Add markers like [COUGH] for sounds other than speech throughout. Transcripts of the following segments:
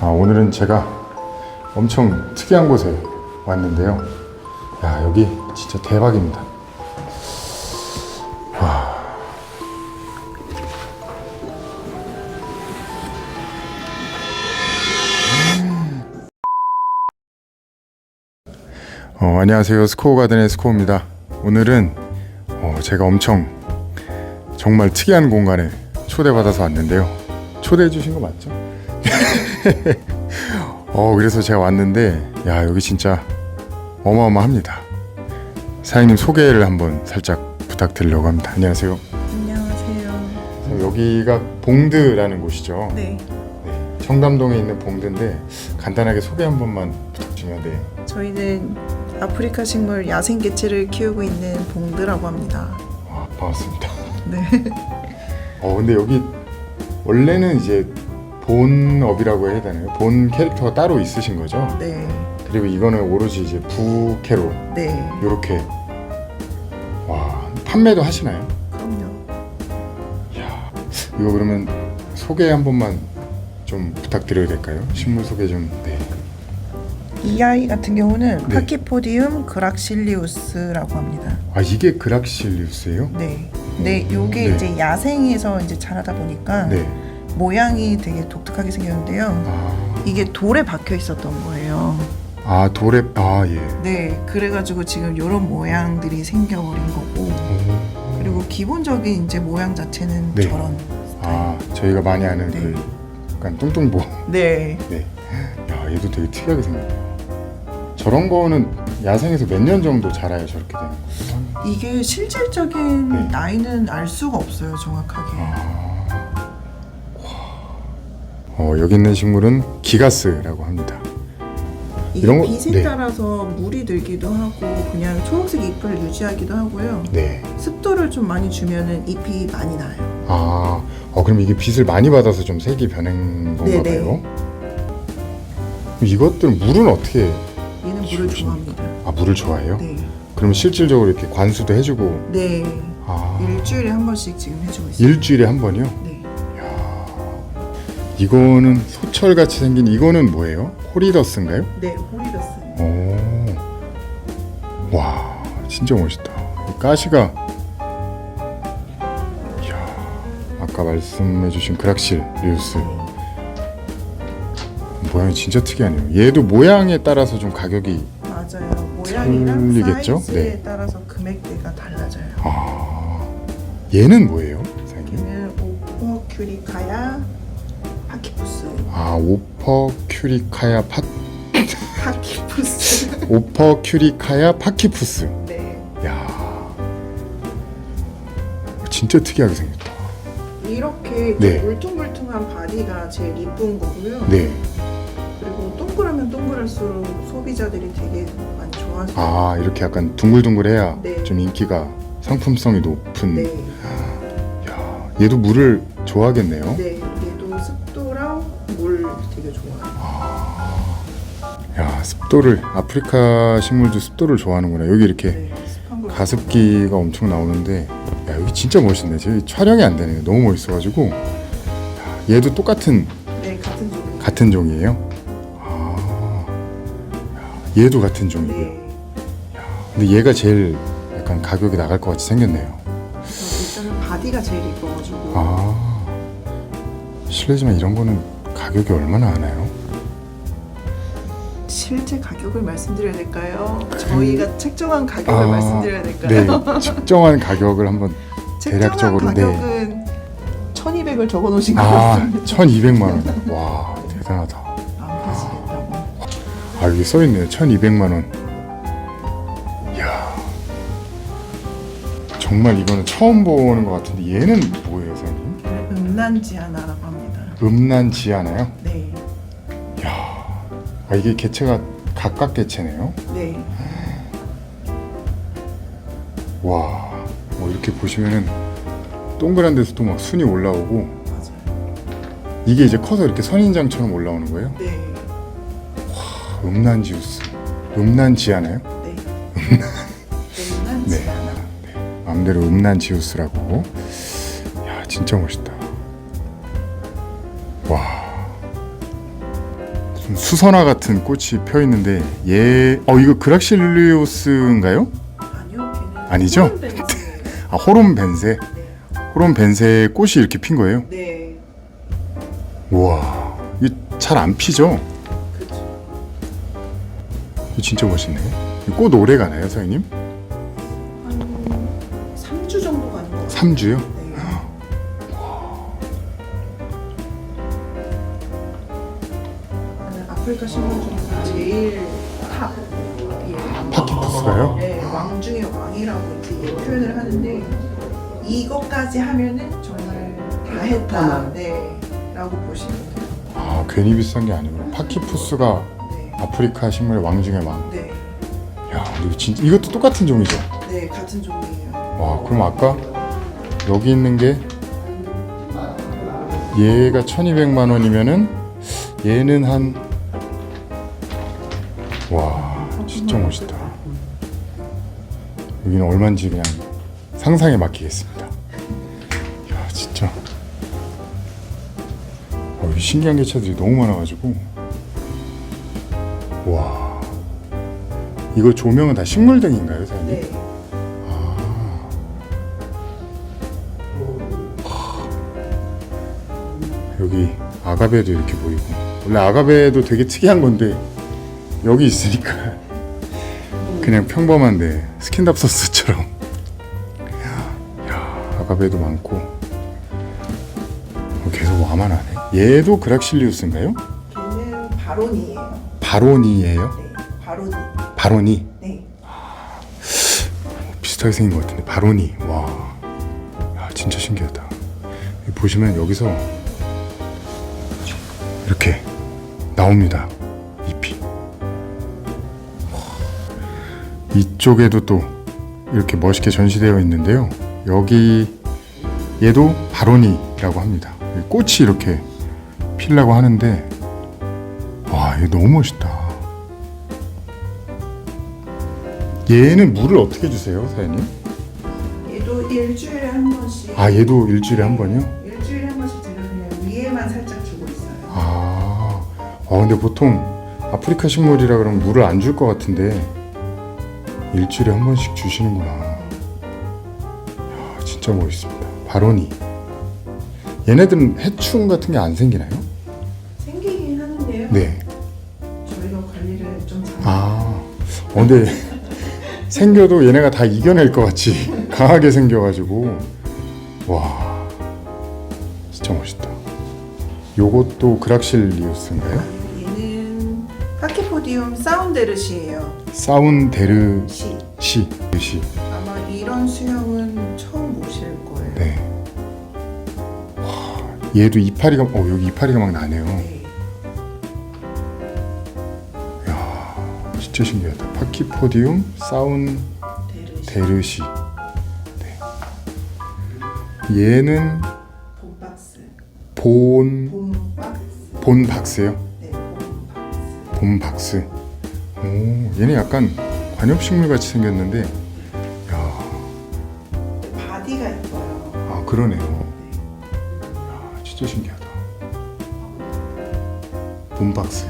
아, 오늘은 제가 엄청 특이한 곳에 왔는데요. 야, 여기 진짜 대박입니다. 어, 안녕하세요. 스코어 가든의 스코어입니다. 오늘은 어, 제가 엄청 정말 특이한 공간에 초대받아서 왔는데요. 초대해 주신 거 맞죠? [LAUGHS] 어, 그래서 제가 왔는데 야, 여기 진짜 어마어마합니다. 사장님 소개를 한번 살짝 부탁드리려고 합니다. 안녕하세요. 안녕하세요. 여기가 봉드라는 곳이죠. 네, 네, 청담동에 있는 봉드인데 간단하게 소개 한 번만 부탁드리면 네. 저희는 아프리카 식물 야생 개체를 키우고 있는 봉드라고 합니다. 와, 반갑습니다. 네, 어 근데 여기 원래는 이제 본업이라고 해야 되나요? 본 캐릭터가 따로 있으신 거죠? 네, 그리고 이거는 오로지 이제 부캐로 네, 이렇게 와 판매도 하시나요? 그럼요. 이야 이거 그러면 소개 한 번만 좀 부탁드려도 될까요? 식물 소개 좀 네. 이 아이 같은 경우는 네. 파키포디움 그락실리우스라고 합니다. 아 이게 그락실리우스예요? 네, 네, 요게 네. 이제 야생에서 이제 자라다 보니까 네. 모양이 되게 독특하게 생겼는데요. 아, 이게 돌에 박혀 있었던 거예요. 아 돌에 아 예. 네, 그래가지고 지금 이런 모양들이 생겨버린 거고. 오. 그리고 기본적인 이제 모양 자체는 네. 저런 아 저희가 많이 아는 네. 그 약간 뚱뚱보. 네 [LAUGHS] 네. 야 얘도 되게 특이하게 생겼다. 저런 거는 야생에서 몇 년 정도 자라야 저렇게 되는 거예요? 이게 실질적인 네. 나이는 알 수가 없어요 정확하게 아. 와. 어, 여기 있는 식물은 기가스라고 합니다. 이게 이런 거- 빛에 네. 따라서 물이 들기도 하고 그냥 초록색 잎을 유지하기도 하고요 네. 습도를 좀 많이 주면은 잎이 많이 나요 아, 어, 그럼 이게 빛을 많이 받아서 좀 색이 변한 건가 네네. 봐요. 이것들 물은 어떻게? 얘는 물을 좋아합니다 아 물을 좋아해요? 네, 그럼 실질적으로 이렇게 관수도 해주고. 네. 아. 일주일에 한 번씩 지금 해주고 있어요 일주일에 한 번이요? 네. 이거는 소철 같이 생긴 이거는 뭐예요? 호리더스인가요? 네 호리더스 오, 와, 진짜 멋있다. 이 가시가, 이야, 아까 말씀해주신 그락실 리우스 모양이 진짜 특이하네요. 얘도 모양에 따라서 좀 가격이 맞아요 모양이랑 틀리겠죠? 사이즈에 네. 따라서 금액대가 달라져요 아, 얘는 뭐예요, 사장님? 얘는 오퍼 큐리카야 파키푸스 아, 오퍼큐리카야 파 파키푸스 [LAUGHS] 오퍼큐리카야 파키푸스. 네 야, 진짜 특이하게 생겼다. 이렇게 네. 좀 울퉁불퉁한 바디가 제일 이쁜 거고요 네. 그리고 동그라면 동그랄수록 소비자들이 되게 많이 좋아하세요 아 이렇게 약간 둥글둥글해야 네. 좀 인기가 상품성이 높은. 네. 야, 얘도 물을 좋아하겠네요. 네 되게 좋아해요 야 습도를 아프리카 식물도 습도를 좋아하는구나. 여기 이렇게 네 습한 걸 가습기가 엄청 나오는데 야 여기 진짜 멋있네. 지금 촬영이 안 되네요. 너무 멋있어가지고. 야, 얘도 똑같은 네 같은 종류 같은 종이에요. 아, 야, 얘도 같은 종이고요. 네 근데 얘가 제일 약간 가격이 나갈 것 같이 생겼네요. 그래서 일단은 바디가 제일 이뻐가지고 아 실례지만 이런 거는 가격이 얼마나 하나요? 실제 가격을 말씀드려야 될까요? 저희가 책정한 가격을 아, 말씀드려야 될까요? 네 측정한 가격을 한번 [LAUGHS] 책정한 대략적으로, 네. 가격은 1200을 적어 놓으신 것 아 같습니다 1200만 원. [LAUGHS] 와 대단하다. 안 파시겠다고 아 여기 써 있네요. 1200만 원. 이야 정말 이거는 처음 보는 것 같은데 얘는 뭐예요, 선생님? 음란지아나라고 합니다 음란지하나요? 네, 야 아, 이게 개체가 각각 개체네요. 네 와, 뭐 이렇게 보시면은 동그란 데서도 막 순이 올라오고 맞아요 이게 이제 커서 이렇게 선인장처럼 올라오는 거예요. 네, 음란지우스, 음란지하나요? 네 [LAUGHS] 네, 음란지아나 네. 마음대로 음란지우스라고. 야, 진짜 멋있다. 수선화 같은 꽃이 펴 있는데 얘, 어 이거 그락실리오스인가요? 아니요, 걔는 아니죠? [LAUGHS] 아 호롬 벤세. 호롬 벤세에 꽃이 이렇게 핀 거예요. 네, 우와, 이게 잘안 피죠? 그렇죠. 이거 진짜 멋있네. 이꽃 오래 가나요, 사장님? 한 3주 정도 가는 것 같아요. 3주요? 아프리카 식물 중에서 제일 탑이에요. 파키푸스가요? 네, 왕 중의 왕이라고 이제 표현을 하는데 이것까지 하면은 정말 다 했다. 네, 라고 보시면 돼요. 아, 괜히 비싼 게 아니구나. 파키푸스가 네, 아프리카 식물의 왕 중의 왕. 네, 야, 근데 이거 진짜 이것도 똑같은 종이죠? 네, 같은 종이에요. 와, 그럼 아까 여기 있는 게 얘가 1200만 원이면은 얘는 한 와, 진짜 멋있다. 여기는 얼마인지 그냥 상상에 맡기겠습니다. 야, 진짜. 어, 이 신기한 개차들이 너무 많아가지고. 와. 이거 조명은 다 식물등인가요, 사장님? 네, 여기 아가베도 이렇게 보이고 원래 아가베도 되게 특이한 건데 여기 있으니까 그냥 평범한데 스킨답소스처럼. 야 아가베도 많고. 어, 계속 와만 하네. 얘도 그락실리우스인가요? 걔는 바론이에요. 바로니예요? 네, 바론이. 바로니? 네, 비슷하게 생긴 것 같은데. 바로니. 와. 야, 진짜 신기하다. 보시면 여기서 이렇게 나옵니다 이쪽에도 또 이렇게 멋있게 전시되어 있는데요 여기 얘도 바로니라고 합니다 꽃이 이렇게 피려고 하는데 와 이거 너무 멋있다 얘는 물을 어떻게 주세요, 사장님? 얘도 일주일에 한 번씩. 아, 얘도 일주일에 한 번이요? 일주일에 한 번씩 제가 그냥 위에만 살짝 주고 있어요. 아, 아 근데 보통 아프리카 식물이라 그러면 물을 안 줄 것 같은데 일주일에 한 번씩 주시는구나. 야, 진짜 멋있습니다. 바로니. 얘네들은 해충 같은 게 안 생기나요? 생기긴 하는데요. 네. 저희가 관리를 좀 잘. 아, 어, 근데 [LAUGHS] 생겨도 얘네가 다 이겨낼 것 같이 강하게 생겨가지고 와, 진짜 멋있다. 요것도 그락실리우스인가요? 파키포디움 사운데르시예요. 사운데르 시. 시, 시. 아마 이런 수영은 처음 보실 거예요. 네. 와, 얘도 이파리가 어 여기 이파리가 막 나네요. 네. 야, 진짜 신기하다. 파키포디움 사운데르시. 데르시. 네. 얘는 봄박스. 본. 본박스요. 네, 봄박스. 오, 얘는 약간 관엽식물 같이 생겼는데, 야, 바디가 있어요. 아 그러네요. 야, 진짜 신기하다. 봄박스.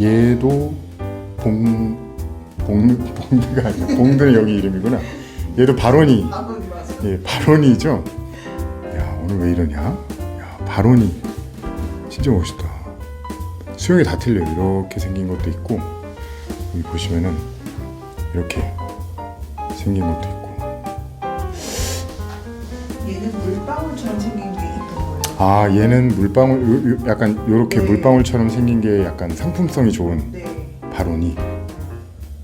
얘도 봉 봉 봉드가 아니야. 봉드는 [LAUGHS] 여기 이름이구나. 얘도 바로니. 아, 맞아. 예, 바로니죠. 야 오늘 왜 이러냐? 야 바로니 진짜 멋있다. 수영이 다 틀려요. 이렇게 생긴 것도 있고 여기 보시면은 이렇게 생긴 것도 있고. 얘는 물방울처럼 생긴 게 있던 거예요. 아 얘는 물방울 요- 요- 약간 요렇게 네. 물방울처럼 생긴 게 약간 상품성이 좋은 네. 바로니.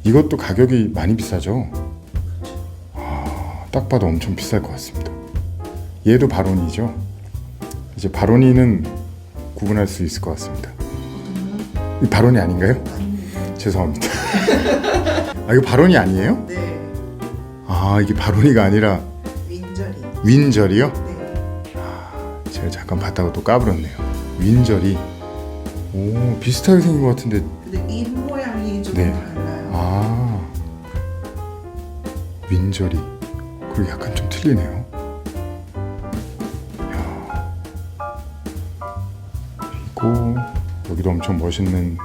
이것도 가격이 많이 비싸죠. 아, 딱 봐도 엄청 비쌀 것 같습니다. 얘도 바로니죠. 이제 바로니는 구분할 수 있을 것 같습니다. 이 바로니 아닌가요? 죄송합니다. 아 이거 바로니 아니에요? 네. 아 이게 바로니가 아니라 윈저리. 윈절이요? 네. 제가 잠깐 봤다가 또 까불었네요. 윈절이 오 비슷하게 생긴 것 같은데 근데 잎 모양이 좀 네. 달라요. 아 윈절이 그리고 약간 좀 틀리네요. 야, 이 있고 여기도 엄청 멋있는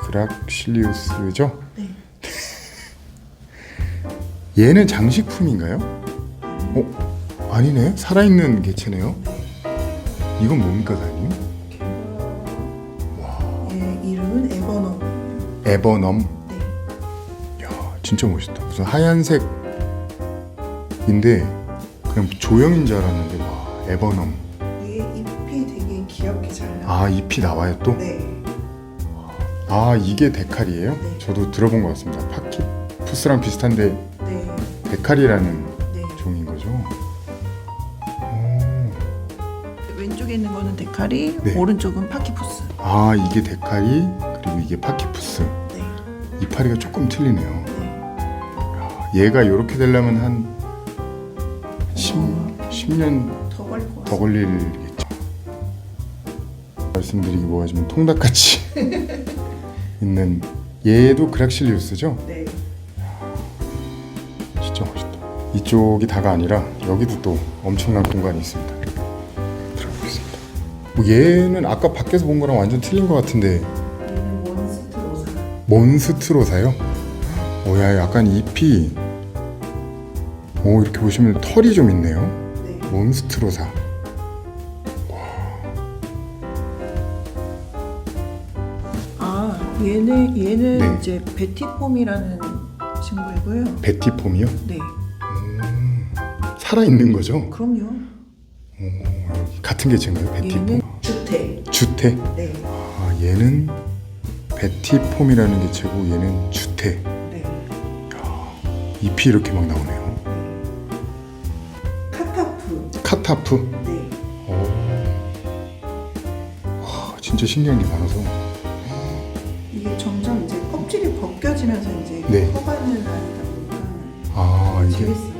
그락실리우스죠? 네. [LAUGHS] 얘는 장식품인가요? 어? 아니네 살아있는 개체네요 이건 뭡니까 사장님? 얘 이름은 에버넘. 에버넘 네. 야 진짜 멋있다 무슨 하얀색인데 그냥 조형인 줄 알았는데 와 에버넘 이게 잎이 되게 귀엽게 잘 나와. 아 잎이 나와요 또? 네. 아 이게 데칼이에요? 네. 저도 들어본 것 같습니다 파키 푸스랑 비슷한데 네. 데칼이라는 네. 종인 거죠? 오. 왼쪽에 있는 거는 데카리, 네. 오른쪽은 파키푸스. 아 이게 데칼이 그리고 이게 파키푸스 네. 이파리가 조금 틀리네요 네. 얘가 이렇게 되려면 한 10, 10년 더 걸릴 것 더 같아요. 걸리겠죠 말씀드리기 좀 통닭같이 [LAUGHS] 있는 얘도 그락실리우스죠? 네. 진짜 멋있다 이쪽이 다가 아니라 여기도 또 엄청난 공간이 있습니다 들어가보겠습니다 뭐 얘는 아까 밖에서 본 거랑 완전 틀린 것 같은데 얘는 몬스트로사. 몬스트로사요? 오야 약간 잎이 오 이렇게 보시면 털이 좀 있네요 네. 몬스트로사 얘는 얘는 네. 이제 베티폼이라는 식물이고요. 베티폼이요? 네. 살아 있는 거죠? 그럼요. 같은 개체인가요? 베티폼? 얘는 주태. 주태? 네. 아 얘는 베티폼이라는 개체고 얘는 주태 네. 잎이 이렇게 막 나오네요 카타프. 카타프 네. 와 진짜 신기한 게 많아서 이게 점점 이제 껍질이 벗겨지면서 이제 네. 커가는 보니까 아 이게 재밌어요.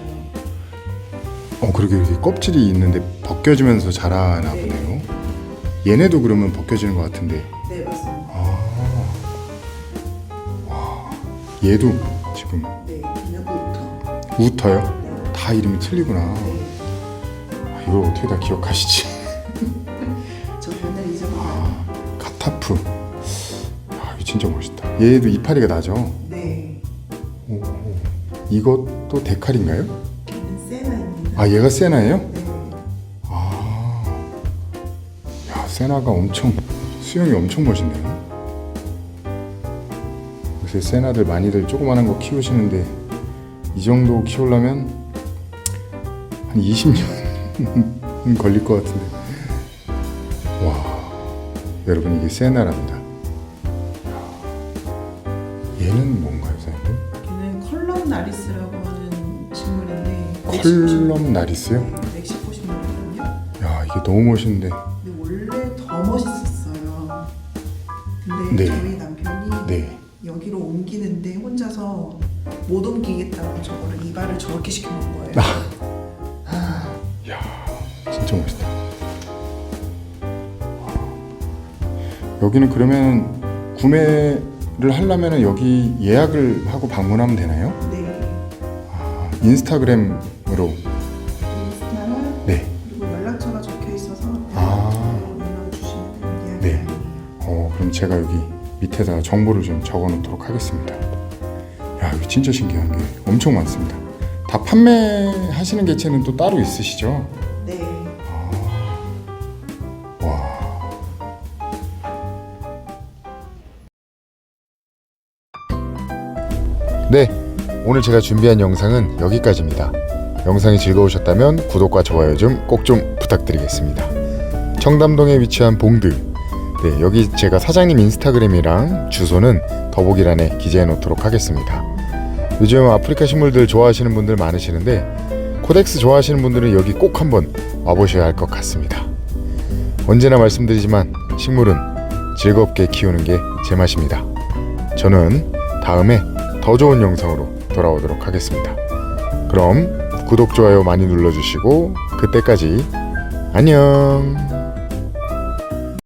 어 그러게 이렇게 껍질이 있는데 벗겨지면서 자라나 네. 보네요 얘네도 그러면 벗겨지는 것 같은데 네 맞습니다. 아, 와, 얘도 지금 네. 얘는 우터. 우터요? 네. 다 이름이 틀리구나. 네. 아, 이걸 어떻게 다 기억하시지? [LAUGHS] 진짜 멋있다. 얘도 이파리가 나죠? 네. 오, 오. 이것도 데칼인가요? 얘는 세나입니다. 아, 얘가 세나예요? 네. 아, 야, 세나가 엄청 수영이 엄청 멋있네요. 요새 세나들 많이들 조그만한 거 키우시는데 이 정도 키우려면 한 20년 [LAUGHS] 걸릴 것 같은데. 와, 여러분 이게 세나랍니다. 얘는 뭔가요, 사장님? 얘는 컬럼 나리스라고 하는 식물인데 컬럼 나리스요? 네, 멕시코 식물이거든요. 야, 이게 너무 멋있는데. 근데 원래 더 멋있었어요. 근데 네. 저희 남편이 네. 여기로 옮기는데 혼자서 못 옮기겠다고 저거를 이발을 저렇게 시켜놓은 거예요. [LAUGHS] 야, 진짜 멋있다. 여기는 그러면 구매 를 하려면 여기 예약을 하고 방문하면 되나요? 네. 아, 인스타그램으로. 인스타랑 네. 그리고 연락처가 적혀 있어서 아. 연락 주시면 되는 네. 어, 그럼 제가 여기 밑에다가 정보를 좀 적어 놓도록 하겠습니다. 야, 이거 진짜 신기한 게 엄청 많습니다. 다 판매하시는 개체는 또 따로 있으시죠? 오늘 제가 준비한 영상은 여기까지입니다. 영상이 즐거우셨다면 구독과 좋아요 좀꼭좀 부탁드리겠습니다. 청담동에 위치한 봉드. 네, 여기 제가 사장님 인스타그램이랑 주소는 더보기란에 기재해 놓도록 하겠습니다. 요즘 아프리카 식물들 좋아하시는 분들 많으시는데 코덱스 좋아하시는 분들은 여기 꼭 한번 와보셔야 할 것 같습니다. 언제나 말씀드리지만 식물은 즐겁게 키우는 게 제 맛입니다. 저는 다음에 더 좋은 영상으로 돌아오도록 하겠습니다. 그럼 구독, 좋아요 많이 눌러주시고 그때까지 안녕!